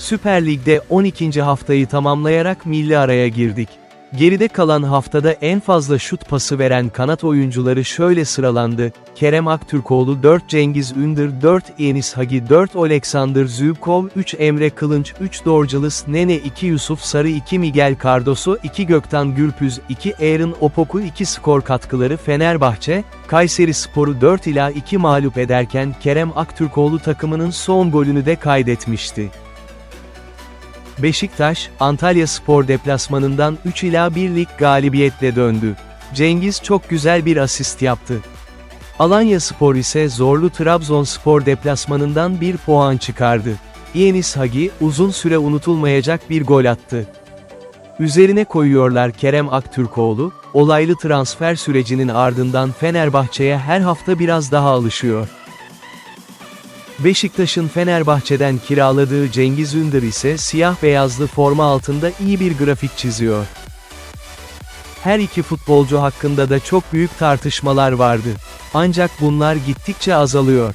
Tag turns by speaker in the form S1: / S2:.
S1: Süper Lig'de 12. haftayı tamamlayarak milli araya girdik. Geride kalan haftada en fazla şut pası veren kanat oyuncuları şöyle sıralandı. Kerem Aktürkoğlu 4 Cengiz Ündür 4 Enis Hagi 4 Alexander Zubkov 3 Emre Kılınç 3 Dorcalıs Nene 2 Yusuf Sarı 2 Miguel Cardoso 2 Gökten Gürpüz 2 Aaron Opoku 2 skor katkıları Fenerbahçe, Kayseri Sporu 4 ila 2 mağlup ederken Kerem Aktürkoğlu takımının son golünü de kaydetmişti. Beşiktaş, Antalya Spor deplasmanından 3 ila 1 lig galibiyetle döndü. Cengiz çok güzel bir asist yaptı. Alanya Spor ise zorlu Trabzonspor deplasmanından 1 puan çıkardı. Yenis Hagi, uzun süre unutulmayacak bir gol attı. Üzerine koyuyorlar Kerem Aktürkoğlu, olaylı transfer sürecinin ardından Fenerbahçe'ye her hafta biraz daha alışıyor. Beşiktaş'ın Fenerbahçe'den kiraladığı Cengiz Ünder ise siyah beyazlı forma altında iyi bir grafik çiziyor. Her iki futbolcu hakkında da çok büyük tartışmalar vardı. Ancak bunlar gittikçe azalıyor.